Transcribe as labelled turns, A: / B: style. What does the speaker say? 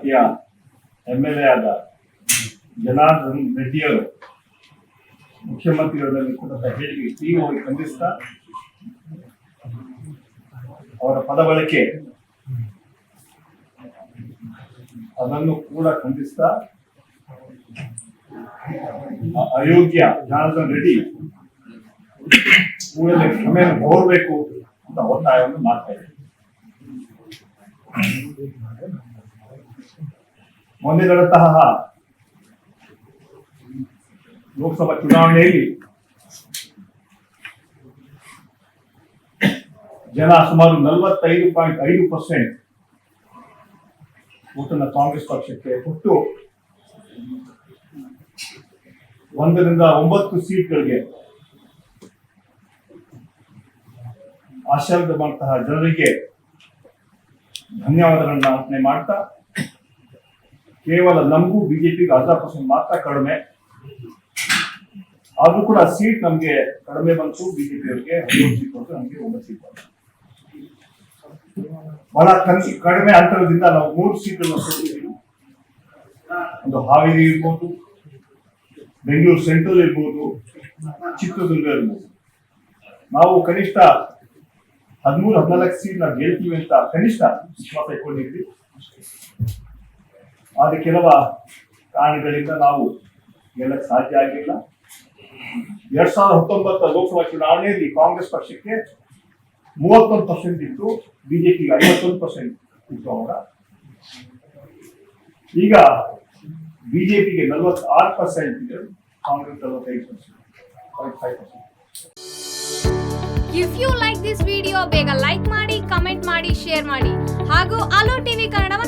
A: ಅಮರಾವತಿಯ M L A ಆದ ಜನಾರ್ದನ್ ರೆಡ್ಡಿಯವರು ಮುಖ್ಯಮಂತ್ರಿಗಳಲ್ಲಿ ಕೊಟ್ಟಂತ ಹೇಳಿಕೆ ತೀವ್ರವಾಗಿ ಖಂಡಿಸ್ತಾ ಅವರ ಪದ ಬಳಕೆ ಅದನ್ನು ಕೂಡ ಖಂಡಿಸ್ತಾ ಅಯೋಗ್ಯ ಜನಾರ್ದನ್ ರೆಡ್ಡಿ ಕೂಡಲೇ ಕ್ಷಮೆಯನ್ನು ಕೋರಬೇಕು ಅಂತ ಒತ್ತಾಯವನ್ನು ಮಾಡ್ತಾ ಇದ್ದಾರೆ. ಮೊನ್ನೆ ಲೋಕಸಭಾ ಚುನಾವಣೆಯಲ್ಲಿ ಜನ ಸುಮಾರು ನಲವತ್ತೈದು ಪಾಯಿಂಟ್ ಐದು ಪರ್ಸೆಂಟ್ ಓಟನ್ನು ಕಾಂಗ್ರೆಸ್ ಪಕ್ಷಕ್ಕೆ ಕೊಟ್ಟು ಒಂದರಿಂದ ಒಂಬತ್ತು ಸೀಟ್ಗಳಿಗೆ ಆಶೀರ್ವಾದ ಮಾಡುವಂತಹ ಜನರಿಗೆ ಧನ್ಯವಾದಗಳನ್ನ ಅರ್ಪಣೆ ಮಾಡ್ತಾ ಕೇವಲ ನಮಗೂ ಬಿಜೆಪಿಗೆ ಅರ್ಧ ಪರ್ಸೆಂಟ್ ಮಾತ್ರ ಕಡಿಮೆ. ಆದ್ರೂ ಕೂಡ ಸೀಟ್ ನಮಗೆ ಕಡಿಮೆ ಬಂತು ಬಿಜೆಪಿ ಅವರಿಗೆ ಹದಿನೇಳು ಸೀಟ್ ಬಂತು, ನಮಗೆ ಒಂಬತ್ತು ಸೀಟ್ ಬಂತು. ಬಹಳ ಕಡಿಮೆ ಅಂತರದಿಂದ ನಾವು ಮೂರು ಸೀಟನ್ನು ಸೋತಿದ್ದೀವಿ ಒಂದು ಹಾವೇರಿ ಇರ್ಬೋದು, ಬೆಂಗಳೂರು ಸೆಂಟ್ರಲ್ ಇರ್ಬೋದು, ಚಿತ್ರದುರ್ಗ ಇರ್ಬೋದು. ನಾವು ಕನಿಷ್ಠ ಹದಿಮೂರು, ಹದಿನಾಲ್ಕು ಸೀಟ್ ನಾವು ಗೆಲ್ತೀವಿ ಅಂತ ಕನಿಷ್ಠ ವಿಶ್ವಾಸ ಇಟ್ಕೊಂಡಿದ್ವಿ ಆದ್ರೆ ಕೆಲವ ಕಾರಣಗಳಿಂದ ನಾವು ಗೆಲ್ಲಕ್ಕೆ ಸಾಧ್ಯ ಆಗಿಲ್ಲ. ಎರಡ್ ಸಾವಿರದ ಹತ್ತೊಂಬತ್ತರ ಲೋಕಸಭಾ ಚುನಾವಣೆಯಲ್ಲಿ ಕಾಂಗ್ರೆಸ್ ಪಕ್ಷಕ್ಕೆ ಮೂವತ್ತೊಂದು ಪರ್ಸೆಂಟ್ ಇತ್ತು, ಬಿಜೆಪಿಗೆ ಐವತ್ತೊಂದು ಪರ್ಸೆಂಟ್ ಇತ್ತು ಅವರ. ಈಗ ಬಿಜೆಪಿಗೆ ನಲವತ್ತಾರು ಪರ್ಸೆಂಟ್ ಇದೆ, ಕಾಂಗ್ರೆಸ್ ನಲವತ್ತೈದು percent
B: if you like this video ಬೇಗ ಲೈಕ್ ಮಾಡಿ ಕಮೆಂಟ್ ಮಾಡಿ ಶೇರ್ ಮಾಡಿ. ಹಾಗೂ ಅಲೋ ಟಿವಿ ಕನ್ನಡವನ್ನ